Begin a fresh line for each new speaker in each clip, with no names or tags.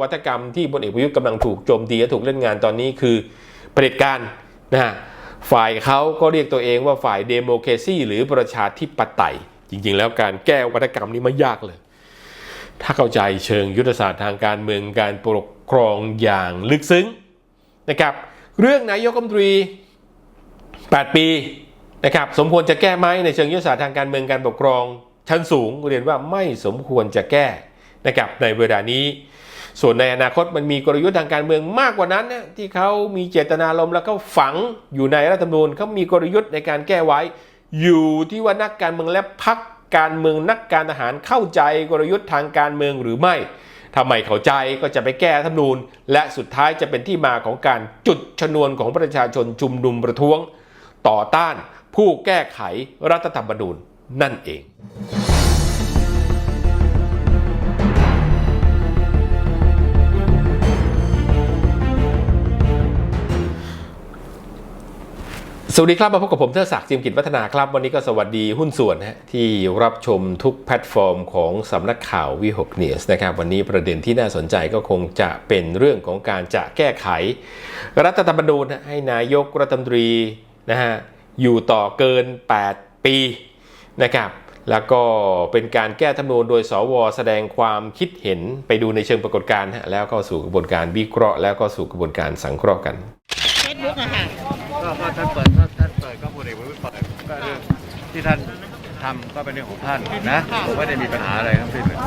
วัฒกรรมที่พลเอกประยุทธ์กำลังถูกโจมตีและถูกเล่นงานตอนนี้คือเผด็จการนะฮะฝ่ายเขาก็เรียกตัวเองว่าฝ่ายเดโมแครซีหรือประชาธิปไตย จริง ๆ แล้วการแก้วัฒกรรมนี้ไม่ยากเลย ถ้าเข้าใจเชิงยุทธศาสตร์ทางการเมืองการปกครองอย่างลึกซึ้งนะครับเรื่องนายกรัฐมนตรี 8 ปีนะครับสมควรจะแก้ไหมในเชิงยุทธศาสตร์ทางการเมืองการปกครองชั้นสูงเรียนว่าไม่สมควรจะแก้นะครับในเวลานี้ ส่วนในอนาคตมันมีกลยุทธ์ทางการเมืองมากกว่านั้นนะที่เขามีเจตนารมณ์แล้วก็ฝังอยู่ในรัฐธรรมนูญเขามีกลยุทธ์ในการแก้ไว้ อยู่ที่ว่านักการเมืองและพักการเมืองนักการทหารเข้าใจกลยุทธ์ทางการเมืองหรือไม่ถ้าไม่เข้าใจก็จะไปแก้รัฐธรรมนูญ และสุดท้ายจะเป็นที่มาของการจุดชนวนของประชาชนชุมนุมประท้วง ต่อต้านผู้แก้ไขรัฐธรรมนูญนั่นเอง สวัสดีครับมาพบกับผมเทอศักดิ์จิมกิจวัฒนาครับ วันนี้ก็สวัสดีหุ้นส่วนนะฮะที่รับชมทุกแพลตฟอร์มของสำนักข่าววิหกเนียสนะครับวันนี้ประเด็นที่น่าสนใจก็คงจะเป็นเรื่องของการจะแก้ไข รัฐธรรมนูญให้นายกรัฐมนตรีนะฮะอยู่ต่อเกิน 8 ปีนะครับแล้วก็เป็นการแก้ธรรมนูญโดยสว แสดงความคิดเห็นไปดูในเชิงปรากฏการณ์ฮะแล้วก็สู่กระบวนการวิเคราะห์ แล้วก็สู่กระบวนการสังเคราะห์กัน
เฟซบุ๊กอะค่ะ
ก็พอท่านเปิด ที่ท่านทำก็เป็นเรื่องของท่านนะผมไม่ได้มีปัญหาอะไรทั้งสิ้นเลย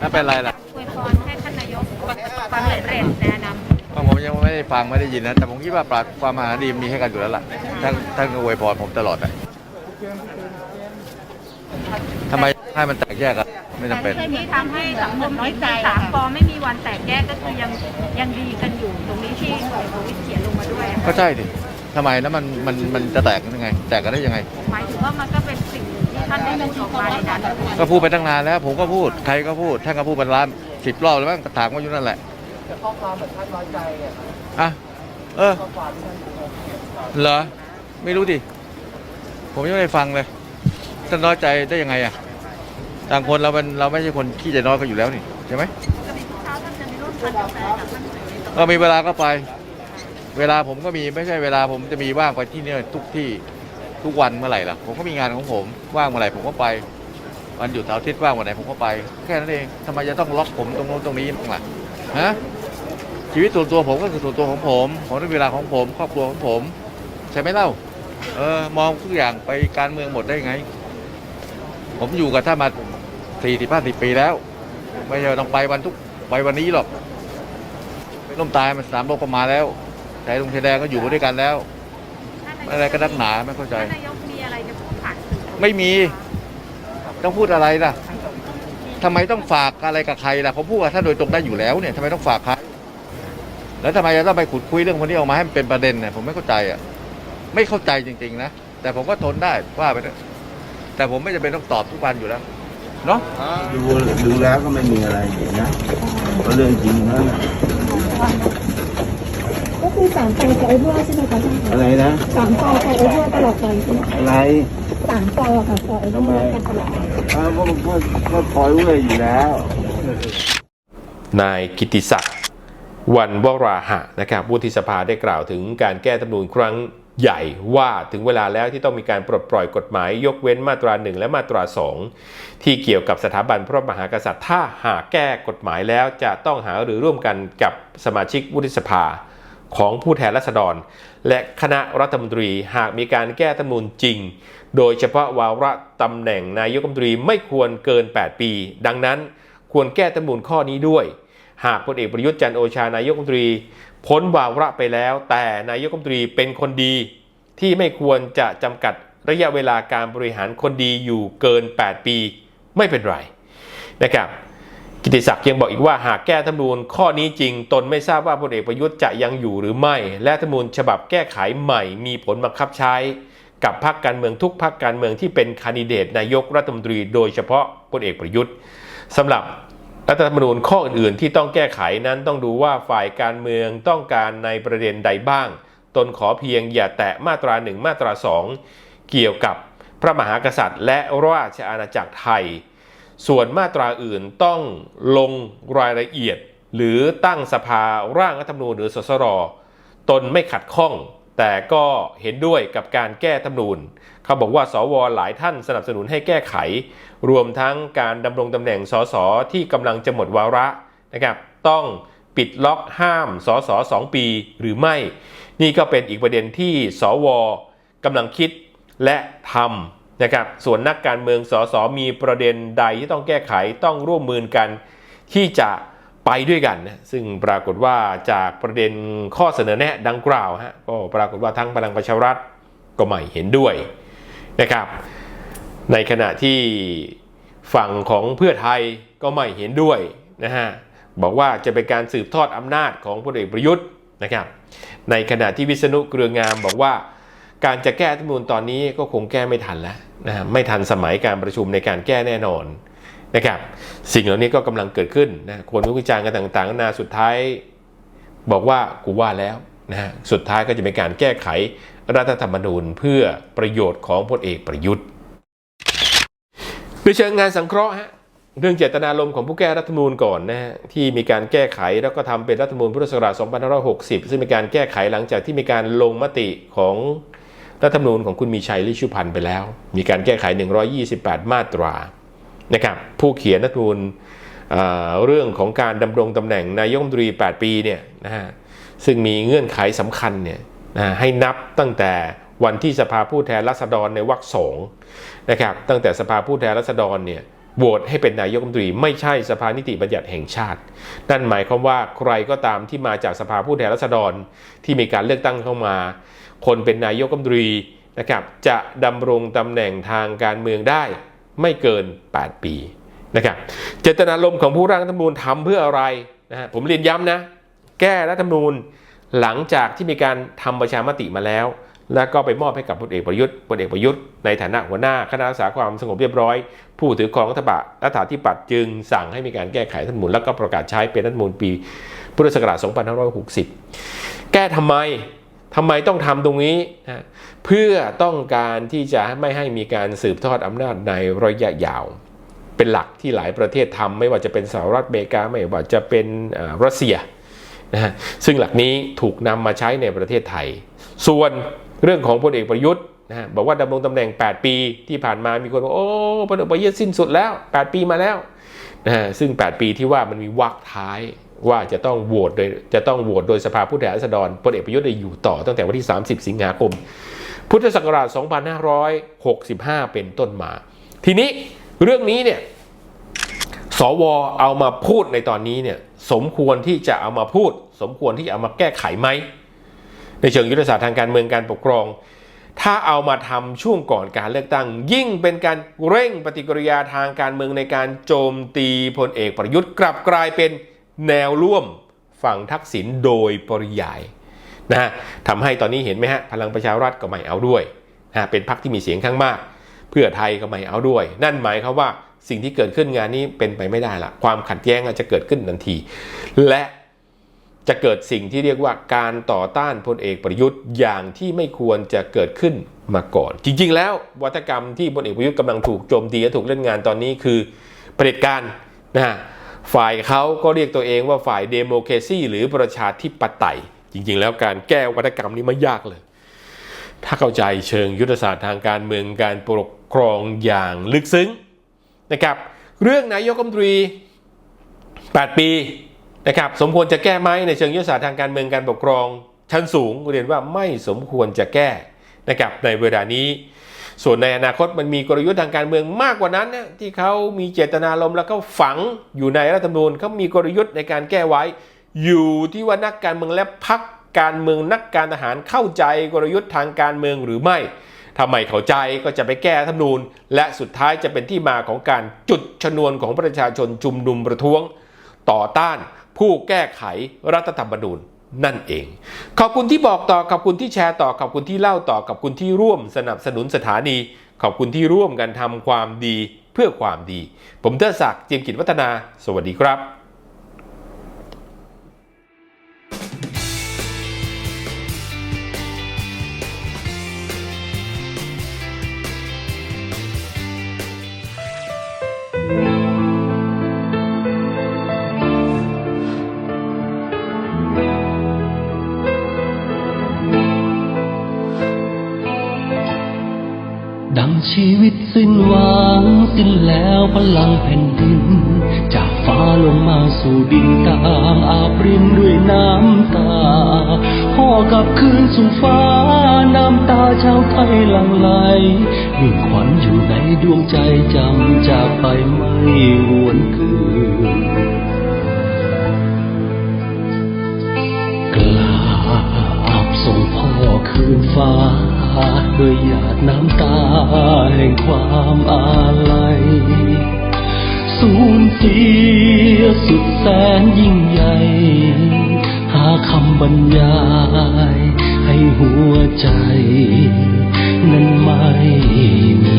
ถ้าเป็นไรล่ะ
อวยพรให้ท่านนายกประสบความสำเร็จในอนาคต
ก็ผมยังไม่ได้ฟังไม่ได้ยินนะ แต่ผมคิดว่าปราดความมหาดีมีให้กันอยู่แล้วล่ะท่านท่านก็อวยพรผมตลอดอะทำไมให้มันแตกแยกกันไม่จำเป็น
ที่ทำให้สังคมน้อยใจสามปอไม่มีวันแตกแยกก็คือยังยังดีกันอยู่ ตรงนี้ที่พลเอกประวิตรเขียนลงมาด้วยอะ
ก็ใช่ดิ ทำไมแล้วมันมันมันจะแตกกันยังไง แตกกันได้ยังไง
หมายถึงว่ามันก็เป็นสิ่งที่ท่านได้พูดออกมาในนั้น
ก็พูดไปตั้งนานแล้ว ผมก็พูดใครก็พูดท่านก็พูดเป็นล้านสิบรอบแล้วมั้งถามว่าอยู่นั่นแหละแต่ข้อความแบบท่านน้อยใจอะเออเหรอไม่รู้ดิผมยังไม่ได้ฟังเลยท่านน้อยใจได้ยังไงอะต่างคนเราเป็นเราไม่ใช่คนขี้ใจน้อยก็อยู่แล้วนี่ใช่ไหม
ก็มีทุกเช้าท่านจะมีร่วมทานกาแฟกับท่านนายก
ก็มีเวลาก็ไป เวลาผมก็มีไม่ใช่เวลาผมจะมีว่างไปที่เนี่ยทุกที่ทุกวันเมื่อไหร่ล่ะ ผมก็มีงานของผมว่างเมื่อไหร่ผมก็ไป วันหยุดเสาร์อาทิตย์ว่างวันไหนผมก็ไป แค่นั้นเองทำไมจะต้องล็อกผมตรงโน้นตรงนี้บ้างล่ะฮะชีวิตส่วนตัวผมก็คือส่วนตัวของผมผมต้องเวลาของผมครอบครัวของผม ใช่ไหมเล่าเออมองทุกอย่างไปการเมืองหมดได้ไง ผมอยู่กับท่านมาสี่สิบห้าสิบปีแล้ว ไม่ใช่ต้องไปวันทุกไปวันนี้หรอกล่มตายมันสามโลกก็มาแล้ว แต่ลุงชายแดงก็อยู่ด้วยกันแล้ว อะไรก็นักหนาไม่เข้าใจ
ท่านนายกมีอะไรจะพูดผ่านสื่อ
ไม่มี ต้องพูดอะไรล่ะทำไมต้องฝากอะไรกับใครล่ะผมพูดกับท่านโดยตรงได้อยู่แล้วเนี่ยทำไมต้องฝากใครแล้วทำไมจะต้องไปขุดคุยเรื่องคนนี้ออกมาให้มันเป็นประเด็นเนี่ยผมไม่เข้าใจอะ ไม่เข้าใจจริง ๆ นะ แต่ผมก็ทนได้ว่าไปเถอะแต่ผมไม่จำเป็นต้องตอบทุกวันอยู่แล้วเนาะ
ดูดูแล้วก็ไม่มีอะไรนะก็เรื่องจริงนั่นน่ะ
ก็ คือสามปอกับไอ้บัวใช่ไหมคะท่านคะ
อะไรนะ
สามปอกับไอ้บัวตลอดไปใช่ไหม
อะไร
สามปอค่ะปอไอ้บัวกันตลอดไป
อ้าวก็ก็ก็คอยเว้ยอยู่แล้ว
นายกิติศักดิ์วันวราหะนะครับวุฒิสภาได้กล่าวถึงการแก้ธรรมนูญครั้งใหญ่ว่าถึงเวลาแล้วที่ต้องมีการปลดปล่อยกฎหมาย ยกเว้นมาตรา 1 และมาตรา 2 ที่เกี่ยวกับสถาบันพระมหากษัตริย์ ถ้าหากแก้กฎหมายแล้วจะต้องหาหรือร่วมกันกับสมาชิกวุฒิสภา ของผู้แทนราษฎร และคณะรัฐมนตรีหากมีการแก้ธรรมนูญจริง โดยเฉพาะวาระตำแหน่งนายกรัฐมนตรีไม่ควรเกิน 8 ปี ดังนั้นควรแก้ธรรมนูญข้อนี้ด้วย หากพลเอกประยุทธ์จันโอชานายกรัฐมนตรี พ้นวาระไปแล้ว แต่นายกรัฐมนตรีเป็นคนดี ที่ไม่ควรจะจำกัดระยะเวลาการบริหารคนดีอยู่เกิน 8 ปี ไม่เป็นไรนะครับ กิติศักดิ์ยังบอกอีกว่าหากแก้ธรรมนูญข้อนี้จริง ตนไม่ทราบว่าพลเอกประยุทธ์จะยังอยู่หรือไม่ และธรรมนูญฉบับแก้ไขใหม่มีผลบังคับใช้ กับพรรคการเมืองทุกพรรคการเมืองที่เป็นคนดิเดตนายกรัฐมนตรี โดยเฉพาะพลเอกประยุทธ์สำหรับรัฐธรรมนูญข้ออื่นๆ ที่ต้องแก้ไขนั้นต้องดูว่าฝ่ายการเมืองต้องการในประเด็นใดบ้าง ตนขอเพียงอย่าแตะมาตราหนึ่งมาตราสองเกี่ยวกับพระมหากษัตริย์ และราชอาณาจักรไทย ส่วนมาตราอื่นต้องลงรายละเอียด หรือตั้งสภาร่างรัฐธรรมนูญหรือสสรตนไม่ขัดข้อง แต่ก็เห็นด้วยกับการแก้ธรรมนูญเขาบอกว่าสวหลายท่านสนับสนุนให้แก้ไข รวมทั้งการดำรงตำแหน่งสสที่กำลังจะหมดวาระนะครับต้องปิดล็อกห้ามสสสองปีหรือไม่ นี่ก็เป็นอีกประเด็นที่สวกำลังคิดและทำ นะครับส่วนนักการเมืองสสมีประเด็นใดที่ต้องแก้ไขต้องร่วมมือกัน ที่จะไปด้วยกันนะซึ่งปรากฏว่าจากประเด็นข้อเสนอแนะดังกล่าวฮะก็ปรากฏว่าทั้งพลังประชารัฐก็ไม่เห็นด้วยนะครับในขณะที่ฝั่งของเพื่อไทยก็ไม่เห็นด้วยนะฮะบอกว่าจะเป็นการสืบทอดอำนาจของพลเอกประยุทธ์นะครับในขณะที่วิษณุเกรืองามบอกว่า การจะแก้รัฐมนูญตอนนี้ก็คงแก้ไม่ทันแล้วนะฮะไม่ทันสมัยการประชุมในการแก้แน่นอนนะครับ สิ่งเหล่านี้ก็กำลังเกิดขึ้นนะคนวิจารณ์กันต่างๆนานาสุดท้าย บอกว่ากูว่าแล้วนะฮะสุดท้ายก็จะเป็นการแก้ไขรัฐธรรมนูญเพื่อประโยชน์ของพลเอกประยุทธ์โดยเชิงงานสังเคราะห์ฮะเรื่องเจตนารมณ์ของผู้แก้รัฐธรรมนูญก่อนนะฮะที่มีการแก้ไขแล้วก็ทำเป็นรัฐธรรมนูญพุทธศักราช2560 ซึ่งมีการแก้ไขหลังจากที่มีการลงมติของ รัฐธรรมนูญของคุณมีชัยลิชุพันธ์ไปแล้ว มีการแก้ไข 128 มาตรานะครับผู้เขียนรัฐธรรมนูญเเรื่องของการดำรงตำแหน่งนายกรัฐมนตรี 8 ปีเนี่ยนะฮะซึ่งมีเงื่อนไขสำคัญเนี่ยนะให้นับตั้งแต่วันที่สภาผู้แทนราษฎรในวรรคสองนะครับตั้งแต่สภาผู้แทนราษฎรเนี่ย โหวตให้เป็นนายกรัฐมนตรีไม่ใช่สภานิติบัญญัติแห่งชาติ นั่นหมายความว่าใครก็ตามที่มาจากสภาผู้แทนราษฎรที่มีการเลือกตั้งเข้ามา คนเป็นนายกรัฐมนตรีนะครับจะดำรงตำแหน่งทางการเมืองได้ไม่เกิน 8 ปีนะครับเจตนารมณ์ของผู้ร่างรัฐธรรมนูญทำเพื่ออะไรนะฮะผมเรียนย้ำนะ แก้รัฐธรรมนูญหลังจากที่มีการทำประชามติมาแล้ว แล้วก็ไปมอบให้กับพลเอกประยุทธ์พลเอกประยุทธ์ในฐานะหัวหน้าคณะรักษาความสงบเรียบร้อย ผู้ถือครองรัฐบาลรัฐาธิปัตย์จึงสั่งให้มีการแก้ไขรัฐมนูญแล้วก็ประกาศใช้เป็นรัฐมนูญปีพุทธศักราช 2560 แก้ทำไมทำไมต้องทำตรงนี้นะเพื่อต้องการที่จะไม่ให้มีการสืบทอดอำนาจในระยะยาว เป็นหลักที่หลายประเทศทำไม่ว่าจะเป็นสหรัฐอเมริกาไม่ว่าจะเป็นรัสเซียนะซึ่งหลักนี้ถูกนำมาใช้ในประเทศไทย ส่วน เรื่องของพลเอกประยุทธ์นะบอกว่าดำรงตำแหน่ง 8 ปีที่ผ่านมามีคนบอกโอ้พลเอกประยุทธ์สิ้นสุดแล้ว 8 ปีมาแล้วนะฮะซึ่ง 8 ปีที่ว่ามันมีวรรคท้ายว่าจะต้องโหวตโดยจะต้องโหวตโดยสภาผู้แทนราษฎรพลเอกประยุทธ์ได้อยู่ต่อตั้งแต่วันที่ 30 สิงหาคม พุทธศักราช 2565 เป็นต้นมา ทีนี้เรื่องนี้เนี่ยสวเอามาพูดในตอนนี้เนี่ยสมควรที่จะเอามาพูด สมควรที่จะเอามาแก้ไขไหม ในเชิงยุทธศาสตร์ทางการเมืองการปกครอง ถ้าเอามาทำช่วงก่อนการเลือกตั้ง ยิ่งเป็นการเร่งปฏิกิริยาทางการเมืองในการโจมตีพลเอกประยุทธ์กลับกลายเป็นแนวร่วมฝั่งทักษิณโดยปริยายนะฮะทำให้ตอนนี้เห็นไหมฮะพลังประชารัฐก็ไม่เอาด้วยนะฮะเป็นพรรคที่มีเสียงข้างมาก เพื่อไทยก็ไม่เอาด้วย นั่นหมายความว่าสิ่งที่เกิดขึ้นงานนี้เป็นไปไม่ได้ละความขัดแย้งอาจจะเกิดขึ้นทันที และ จะเกิดสิ่งที่เรียกว่าการต่อต้านพลเอกประยุทธ์อย่างที่ไม่ควรจะเกิดขึ้นมาก่อน จริง ๆ แล้ววัฒกรรมที่พลเอกประยุทธ์กำลังถูกโจมตีและถูกเล่นงานตอนนี้คือเผด็จการนะฮะฝ่ายเขาก็เรียกตัวเองว่าฝ่ายเดโมแครซีหรือประชาธิปไตย จริง ๆ แล้วการแก้วัฒกรรมนี้ไม่ยากเลย ถ้าเข้าใจเชิงยุทธศาสตร์ทางการเมืองการปกครองอย่างลึกซึ้งนะครับ เรื่องนายกรัฐมนตรี 8 ปี นะครับสมควรจะแก้ไหมในเชิงยุทธศาสตร์ทางการเมืองการปกครอง ชั้นสูงเรียนว่าไม่สมควรจะแก้นะครับในเวลานี้ ส่วนในอนาคตมันมีกลยุทธ์ทางการเมืองมากกว่านั้นนะที่เขามีเจตนารมณ์แล้วก็ฝังอยู่ในรัฐธรรมนูญเขามีกลยุทธ์ในการแก้ไว้ อยู่ที่ว่านักการเมืองและพักการเมืองนักการทหารเข้าใจกลยุทธ์ทางการเมืองหรือไม่ถ้าไม่เข้าใจก็จะไปแก้ธรรมนูญ และสุดท้ายจะเป็นที่มาของการจุดชนวนของประชาชนชุมนุมประท้วงต่อต้าน ผู้แก้ไขรัฐธรรมนูญนั่นเอง ขอบคุณที่บอกต่อ ขอบคุณที่แชร์ต่อ ขอบคุณที่เล่าต่อ ขอบคุณที่ร่วมสนับสนุนสถานี ขอบคุณที่ร่วมกันทำความดีเพื่อความดี ผมเทอศักดิ์เจียมกิจวัฒนา สวัสดีครับ
สิ้นแล้วพลังแผ่นดิน จากฟ้าลงมาสู่ดินต่างอาบรินด้วยน้ำตาพ่อกลับคืนสู่ฟ้าน้ำตาชาวไทยหลั่งไหลมิ่งขวัญอยู่ในดวงใจจำจากไปไม่หวนคืนกราบส่งพ่อคืนฟ้า ด้วยหยาดน้ำตาแห่งความอาลัย สูญเสียสุดแสนยิ่งใหญ่ หาคำบรรยายให้หัวใจ นั้นไม่มี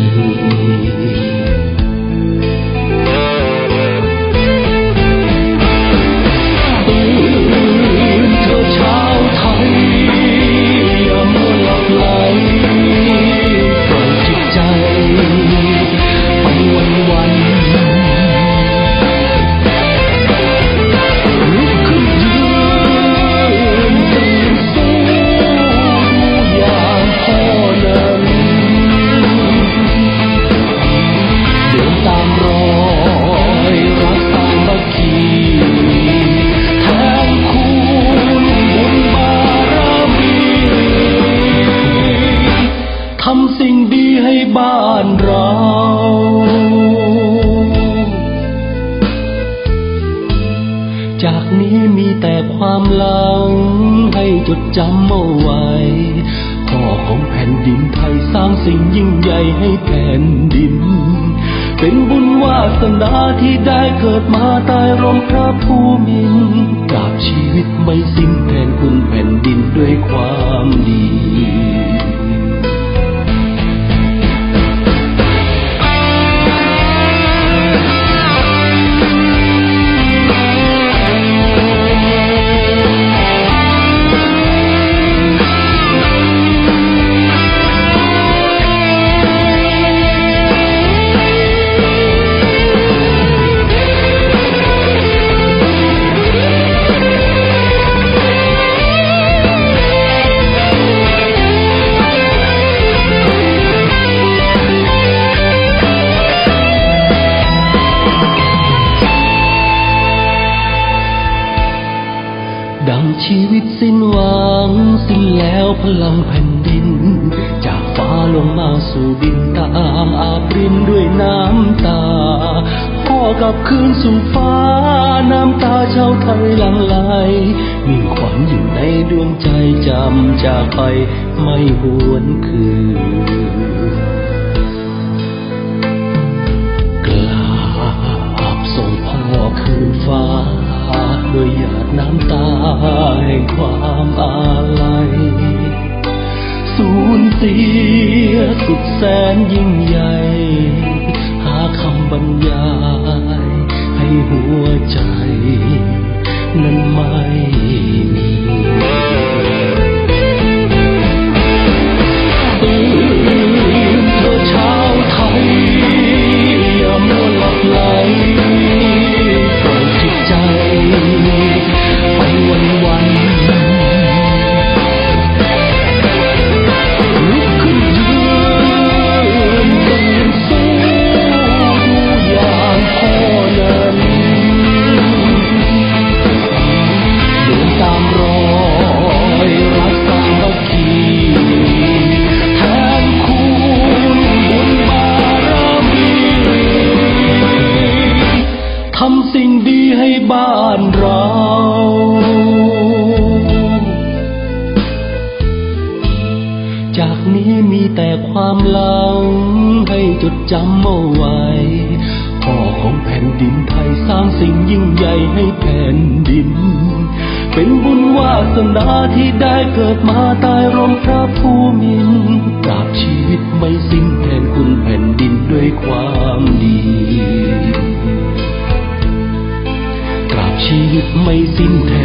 จำเอาไว้พ่อของแผ่นดินไทยสร้างสิ่งยิ่งใหญ่ให้แผ่นดิน เป็นบุญวาสนาที่ได้เกิดมาตายร่มพระภูมินทร์กราบชีวิตไม่สิ้นแทนคุณแผ่นดินด้วยความดี แล้วพลังแผ่นดิน จากฟ้าลงมาสู่ดินตามอาบรินด้วยน้ำตา พ่อกับคืนสู่ฟ้า น้ำตาชาวไทยหลั่งไหลมิ่งขวัญอยู่ในดวงใจจำจากไปไม่หวนคืน สียสุดแสนยิ่งใหญ่ สนาที่ได้เกิดมาตายร่มพระภูมินทร์กราบชีวิตไม่สิ้นแทนคุณแผ่นดินด้วยความดีกราบชีวิตไม่สิ้นแทน